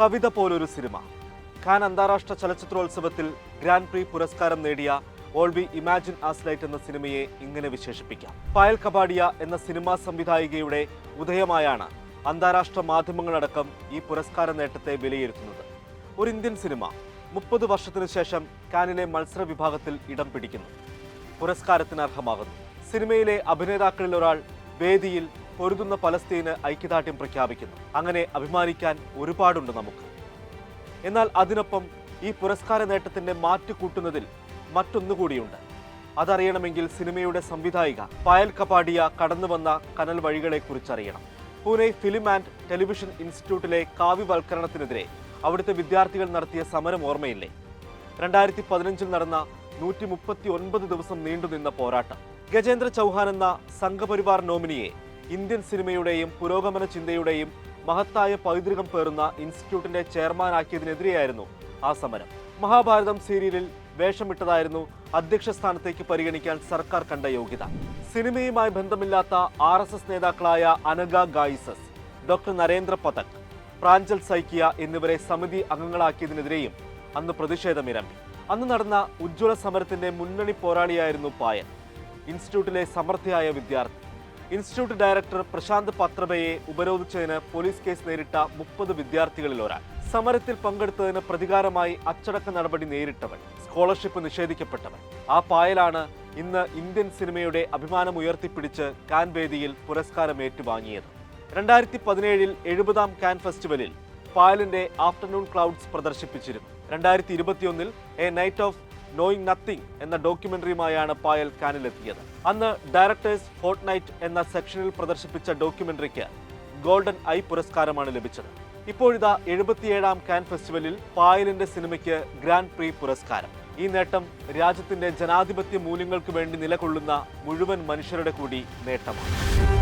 കവിത പോലൊരു സിനിമ. ഖാൻ അന്താരാഷ്ട്ര ചലച്ചിത്രോത്സവത്തിൽ grand prix പുരസ്കാരം നേടിയ all we imagine as light എന്ന സിനിമയെ ഇങ്ങനെ വിശേഷിപ്പിക്കാം. പായൽ കബാഡിയ എന്ന സിനിമാ സംവിധായികയുടെ ഉദയമായാണ് അന്താരാഷ്ട്ര മാധ്യമങ്ങളടക്കം ഈ പുരസ്കാര നേട്ടത്തെ വിലയിരുത്തുന്നത്. ഒരു ഇന്ത്യൻ സിനിമ മുപ്പത് വർഷത്തിനു ശേഷം കാനിലെ മത്സര വിഭാഗത്തിൽ ഇടം പിടിക്കുന്നു. പുരസ്കാരത്തിന് അർഹമാകുന്നു. സിനിമയിലെ അഭിനേതാക്കളിൽ ഒരാൾ വേദിയിൽ പൊരുതുന്ന പലസ്തീന് ഐക്യദാർഢ്യം പ്രഖ്യാപിക്കുന്നു. അങ്ങനെ അഭിമാനിക്കാൻ ഒരുപാടുണ്ട് നമുക്ക്. എന്നാൽ അതിനൊപ്പം ഈ പുരസ്കാര നേട്ടത്തിന്റെ മാറ്റുകൂട്ടുന്നതിൽ മറ്റൊന്നുകൂടിയുണ്ട്. അതറിയണമെങ്കിൽ സിനിമയുടെ സംവിധായിക പായൽ കപാഡിയ കടന്നുവന്ന കനൽ വഴികളെ കുറിച്ചറിയണം പൂനെ ഫിലിം ആൻഡ് ടെലിവിഷൻ ഇൻസ്റ്റിറ്റ്യൂട്ടിലെ കാവ്യവൽക്കരണത്തിനെതിരെ അവിടുത്തെ വിദ്യാർത്ഥികൾ നടത്തിയ സമരം ഓർമ്മയില്ലേ? രണ്ടായിരത്തി പതിനഞ്ചിൽ നടന്ന നൂറ്റി മുപ്പത്തി ഒൻപത് ദിവസം നീണ്ടുനിന്ന പോരാട്ടം. ഗജേന്ദ്ര ചൗഹാൻ എന്ന സംഘപരിവാർ നോമിനിയെ ഇന്ത്യൻ സിനിമയുടെയും പുരോഗമന ചിന്തയുടെയും മഹത്തായ പൈതൃകം പേറുന്ന ഇൻസ്റ്റിറ്റ്യൂട്ടിന്റെ ചെയർമാനാക്കിയതിനെതിരെയായിരുന്നു ആ സമരം. മഹാഭാരതം സീരിയലിൽ വേഷമിട്ടതായിരുന്നു അധ്യക്ഷ സ്ഥാനത്തേക്ക് പരിഗണിക്കാൻ സർക്കാർ കണ്ട യോഗ്യത. സിനിമയുമായി ബന്ധമില്ലാത്ത ആർ എസ് എസ് നേതാക്കളായ അനഗ ഗായിസസ് ഡോക്ടർ നരേന്ദ്ര പതക് പ്രാഞ്ചൽ സൈക്കിയ എന്നിവരെ സമിതി അംഗങ്ങളാക്കിയതിനെതിരെയും അന്ന് പ്രതിഷേധമിരമ്പി. അന്ന് നടന്ന ഉജ്ജ്വല സമരത്തിന്റെ മുന്നണി പോരാളിയായിരുന്നു പായൻ ഇൻസ്റ്റിറ്റ്യൂട്ടിലെ സമർത്ഥയായ വിദ്യാർത്ഥി. ഇൻസ്റ്റിറ്റ്യൂട്ട് ഡയറക്ടർ പ്രശാന്ത് പത്രബയെ ഉപരോധിച്ചതിന് പോലീസ് കേസ് നേരിട്ട മുപ്പത് വിദ്യാർത്ഥികളിൽ ഒരാൾ. സമരത്തിൽ പങ്കെടുത്തതിന് പ്രതികാരമായി അച്ചടക്ക നടപടി നേരിട്ടവൻ. സ്കോളർഷിപ്പ് നിഷേധിക്കപ്പെട്ടവൻ. ആ പായലാണ് ഇന്ന് ഇന്ത്യൻ സിനിമയുടെ അഭിമാനം ഉയർത്തിപ്പിടിച്ച് കാൻ വേദിയിൽ പുരസ്കാരം ഏറ്റുവാങ്ങിയത് രണ്ടായിരത്തി പതിനേഴിൽ എഴുപതാം കാൻ ഫെസ്റ്റിവലിൽ പായലിന്റെ ആഫ്റ്റർനൂൺ ക്ലൗഡ്സ് പ്രദർശിപ്പിച്ചിരുന്നു. രണ്ടായിരത്തി ഇരുപത്തിയൊന്നിൽ a night of knowing nothing എന്ന ഡോക്യുമെന്ററിയുമായാണ് പായൽ കാനിലെത്തിയത്. അന്ന് ഡയറക്ടേഴ്സ് ഫോർട്ട് നൈറ്റ് എന്ന സെക്ഷനിൽ പ്രദർശിപ്പിച്ച ഡോക്യുമെന്ററിക്ക് ഗോൾഡൻ ഐ പുരസ്കാരമാണ് ലഭിച്ചത്. ഇപ്പോഴിതാ എഴുപത്തിയേഴാം കാൻ ഫെസ്റ്റിവലിൽ പായലിന്റെ സിനിമയ്ക്ക് ഗ്രാൻഡ് പ്രീ പുരസ്കാരം. ഈ നേട്ടം രാജ്യത്തിന്റെ ജനാധിപത്യ മൂല്യങ്ങൾക്ക് വേണ്ടി നിലകൊള്ളുന്ന മുഴുവൻ മനുഷ്യരുടെ കൂടി നേട്ടമാണ്.